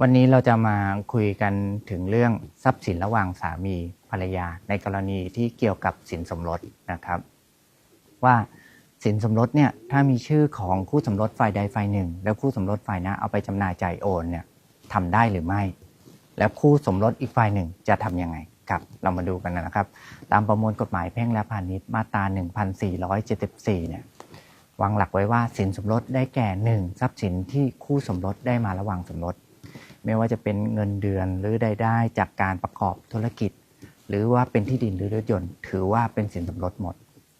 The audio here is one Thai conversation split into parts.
วันนี้เราจะมาคุยกันถึงเรื่องทรัพย์สินระหว่างสามีภรรยา ในกรณีที่เกี่ยวกับสินสมรสนะครับ ว่าสินสมรสเนี่ยถ้ามีชื่อของคู่สมรสฝ่ายใดฝ่ายหนึ่ง แล้วคู่สมรสฝ่ายนั้นเอาไปจำหน่ายจ่ายโอนเนี่ยทำได้หรือไม่ แล้วคู่สมรสอีกฝ่ายหนึ่งจะทำยังไงครับเรามาดูกันนะครับ ตามประมวลกฎหมายแพ่งและพาณิชย์มาตรา 1474 เนี่ยวางหลักไว้ว่าสินสมรสได้แก่หนึ่งทรัพย์สินที่คู่สมรสได้มาระหว่างสมรส ไม่ว่าจะเป็นเงินเดือนหรือใดได้จากการประกอบธุรกิจ หรือว่าเป็นที่ดินหรือรถยนต์ ถือว่าเป็นสินสมรสหมด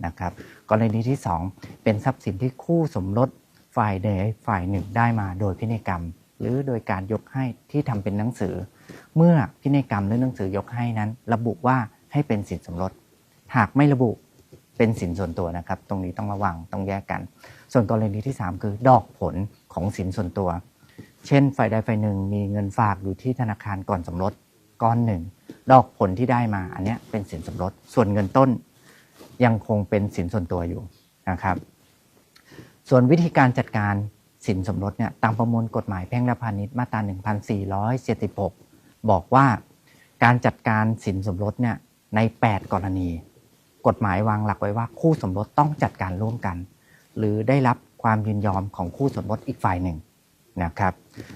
นะครับกรณีที่ 2 เป็นทรัพย์สินที่คู่สมรสฝ่ายใดฝ่ายหนึ่งได้มาโดยพินัยกรรม หรือโดยการยกให้ที่ทำเป็นหนังสือ เมื่อพินัยกรรมหรือหนังสือยกให้นั้น ระบุว่าให้เป็นสินสมรส หากไม่ระบุเป็นสินส่วนตัวนะครับ ตรงนี้ต้องระวังต้องแยกกัน ส่วนกรณีที่ 3 คือดอกผลของสินส่วนตัว เช่นฝ่ายใดฝ่ายหนึ่งมีเงินฝากอยู่ที่ธนาคารก่อนสมรสก้อนหนึ่ง ดอกผลที่ได้มาอันนี้เป็นสินสมรส ส่วนเงินต้นยังคงเป็นสินส่วนตัวอยู่นะครับ ส่วนวิธีการจัดการสินสมรสเนี่ยตามประมวลกฎหมายแพ่งและพาณิชย์มาตรา 1476 บอกว่าการจัดการสินสมรสเนี่ยใน 8 กรณี กฎหมายวางหลักไว้ว่าคู่สมรสต้องจัดการร่วมกัน หรือได้รับความยินยอมของคู่สมรสอีกฝ่ายหนึ่ง นะครับ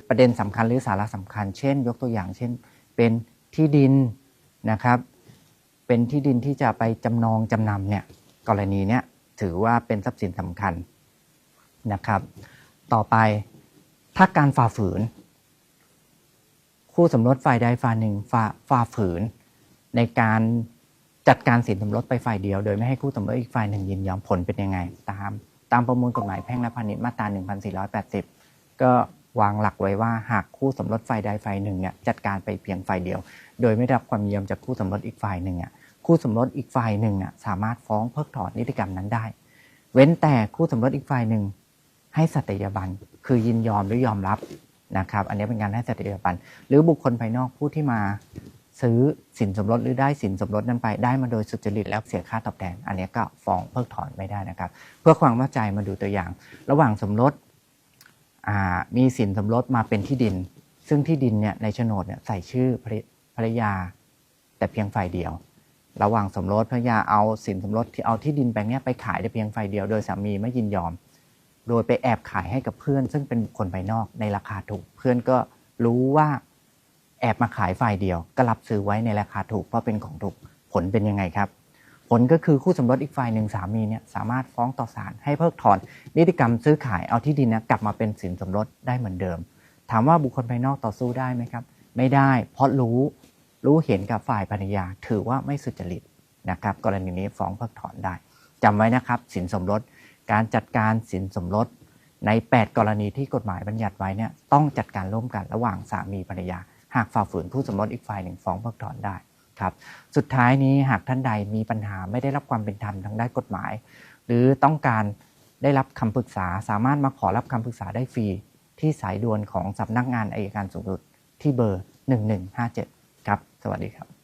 ประเด็นสำคัญหรือสาระสำคัญ เช่น ยกตัวอย่างเช่น เป็นที่ดินนะครับเป็นที่ดินที่จะไปจำนองจำนำเนี่ยกรณีเนี้ยถือว่าเป็นทรัพย์สินสำคัญนะครับ ต่อไปถ้าการฝ่าฝืน คู่สมรสฝ่ายใดฝ่ายหนึ่งฝ่าฝ่าฝืน ในการจัดการสินสมรสไปฝ่ายเดียว โดยไม่ให้คู่สมรสอีกฝ่ายหนึ่งยินยอมผลเป็นยังไง ตามตามประมวลกฎหมายแพ่งและพาณิชย์มาตรา 1480 ก็วางหลักไว้ว่าหากคู่สมรสฝ่ายใดฝ่ายหนึ่งเนี่ยจัดการไปเพียงฝ่ายเดียว โดยไม่ได้รับความยินยอมจากคู่สมรสอีกฝ่ายหนึ่งอะคู่สมรสอีกฝ่ายหนึ่งอะสามารถฟ้องเพิกถอนนิติกรรมนั้นได้ เว้นแต่คู่สมรสอีกฝ่ายหนึ่งให้สัตยาบันคือยินยอมหรือยอมรับนะครับ อันนี้เป็นการให้สัตยาบันหรือบุคคลภายนอกผู้ที่มาซื้อสินสมรสหรือได้สินสมรสนั้นไปได้มาโดยสุจริตแล้วเสียค่าตอบแทน อันนี้ก็ฟ้องเพิกถอนไม่ได้นะครับ เพื่อความเข้าใจมาดูตัวอย่าง ระหว่างสมรส มีสินสมรสมาเป็นที่ดิน ซึ่งที่ดินเนี่ยในโฉนดเนี่ยใส่ชื่อภรรยา แต่เพียงฝ่ายเดียว ระหว่างสมรสภรรยาเอาสินสมรสที่เอาที่ดินแปลงนี้ไปขายแต่เพียงฝ่ายเดียว โดยสามีไม่ยินยอม โดยไปแอบขายให้กับเพื่อน ซึ่งเป็นบุคคลภายนอกในราคาถูก เพื่อนก็รู้ว่าแอบมาขายฝ่ายเดียว ก็รับซื้อไว้ในราคาถูกเพราะเป็นของถูกผลเป็นยังไงครับ ผลก็คือคู่สมรสอีกฝ่ายหนึ่งสามีเนี่ยสามารถฟ้องต่อศาลให้เพิกถอนนิติกรรมซื้อขายเอาที่ดินเนยกลับมาเป็นสินสมรสได้เหมือนเดิม ถามว่าบุคคลภายนอกต่อสู้ได้ไหมครับ ไม่ได้ เพราะรู้รู้เห็นกับฝ่ายภรรยาถือว่าไม่สุจริตนะครับ กรณีนี้ฟ้องเพิกถอนได้จำไว้นะครับสินสมรสการจัดการสินสมรสใน 8 กรณีที่กฎหมายบัญญัติไว้เนี่ยต้องจัดการร่วมกันระหว่างสามีภรรยา หากฝ่าฝืนคู่สมรสอีกฝ่ายหนึ่งฟ้องเพิกถอนได้ ครับ สุดท้ายนี้หากท่านใดมีปัญหาไม่ได้รับความเป็นธรรมทางด้านกฎหมาย หรือต้องการได้รับคำปรึกษาสามารถมาขอรับคำปรึกษาได้ฟรี ที่สายด่วนของสำนักงานอายการสูงสุดที่เบอร์ 1157 ครับ สวัสดีครับ